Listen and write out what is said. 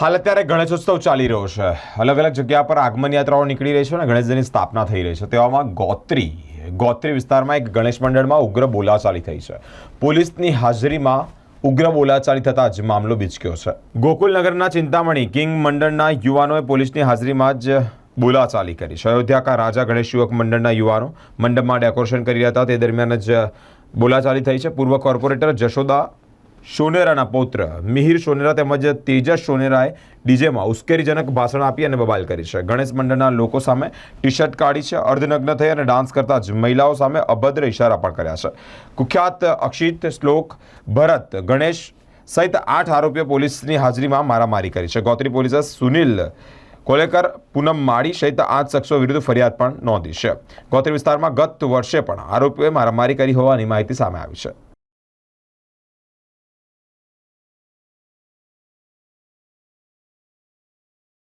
હાલ અત્યારે ગણેશોત્સવ ચાલી રહ્યો છે. અલગ અલગ જગ્યા પર આગમન યાત્રાઓ નીકળી રહી છે અને ગણેશજીની સ્થાપના થઈ રહી છે. તેવામાં ગોત્રી ગોત્રી વિસ્તારમાં એક ગણેશ મંડળમાં ઉગ્ર બોલાચાલી થઈ છે. પોલીસની હાજરીમાં ઉગ્ર બોલાચાલી થતાં જ મામલો બીચક્યો છે. ગોકુલનગરના ચિંતામણી કિંગ મંડળના યુવાનોએ પોલીસની હાજરીમાં જ બોલાચાલી કરી છે. અયોધ્યા કા રાજા ગણેશ યુવક મંડળના યુવાનો મંડપમાં ડેકોરેશન કરી રહ્યા હતા. તે દરમિયાન જ બોલાચાલી થઈ છે. પૂર્વ કોર્પોરેટર જશોદા સોનેરાના પૌત્ર. મિહિર સોનેરા તેમજ તેજસ સોનેરાએ ડીજેમાં ઉશ્કેરીજનક ભાષણ આપી અને બબાલ કરી છે. ગણેશ મંડળના લોકો સામે ટી શર્ટ કાઢી છે, અર્ધનગ્ન થઈ અને ડાન્સ કરતા જ મહિલાઓ સામે અભદ્ર ઇશારા પણ કર્યા છે. કુખ્યાત અક્ષિત શ્લોક, ભરત, ગણેશ સહિત આઠ આરોપીઓ પોલીસની હાજરીમાં મારામારી કરી છે. ગોત્રી પોલીસે સુનિલ કોલેકર, પૂનમ માળી સહિત આઠ શખ્સો વિરુદ્ધ ફરિયાદ પણ નોંધી છે. ગોત્રી વિસ્તારમાં ગત વર્ષે પણ આરોપીઓએ મારામારી કરી હોવાની માહિતી સામે આવી છે.